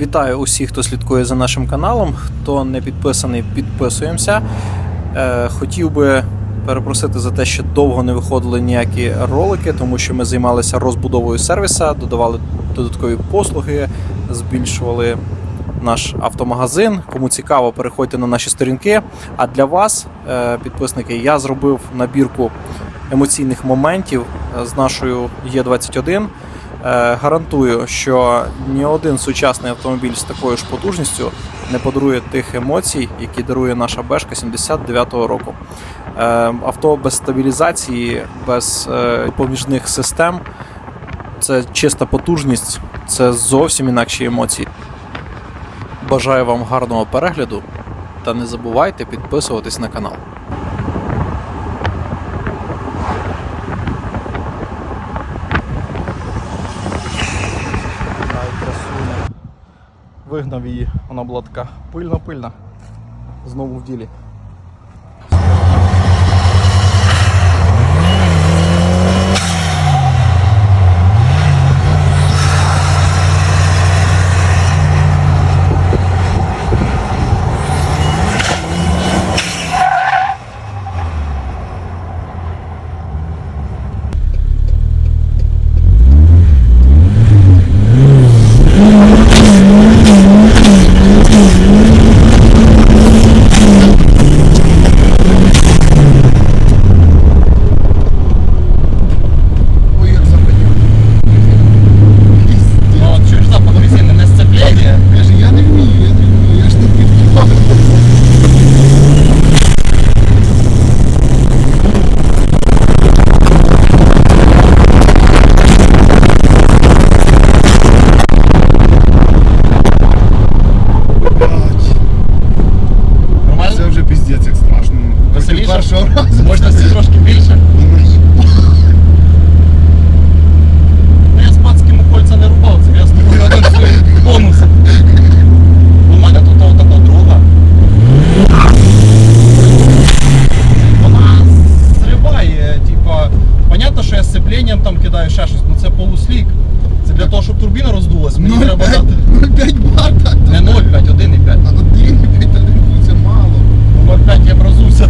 Вітаю усіх, хто слідкує за нашим каналом. Хто не підписаний, підписуємося. Е, хотів би перепросити за те, що довго не виходили ніякі ролики, тому що ми займалися розбудовою сервіса, додавали додаткові послуги, збільшували наш автомагазин. Кому цікаво, переходьте на наші сторінки. А для вас, е, підписники, я зробив набірку емоційних моментів е, з нашою Є21. Е, Гарантую, що ні один сучасний автомобіль з такою ж потужністю не подарує тих емоцій, які дарує наша Бешка 79-го року. Е, Авто без стабілізації, без е, поміжних систем. Це чиста потужність, це зовсім інакші емоції. Бажаю вам гарного перегляду та не забувайте підписуватись на канал. Вигнав її, вона була така пильна-пильна. Знову в ділі. Першого разу. Можна всі трошки більше. Ну, я з пацьким кольця не рубав, це я з тобою один свій бонус. У мене тут така друга. Вона зриває, типа, понятно, що я з сцепленням там кидаю ще щось, ну це полуслік. Це для того, щоб турбіна роздулась, мені треба 0,5 дати 0,5 бар, так. не 0,5, 1,5. А один, п'ять, один, це мало. 0,5 я б розувся.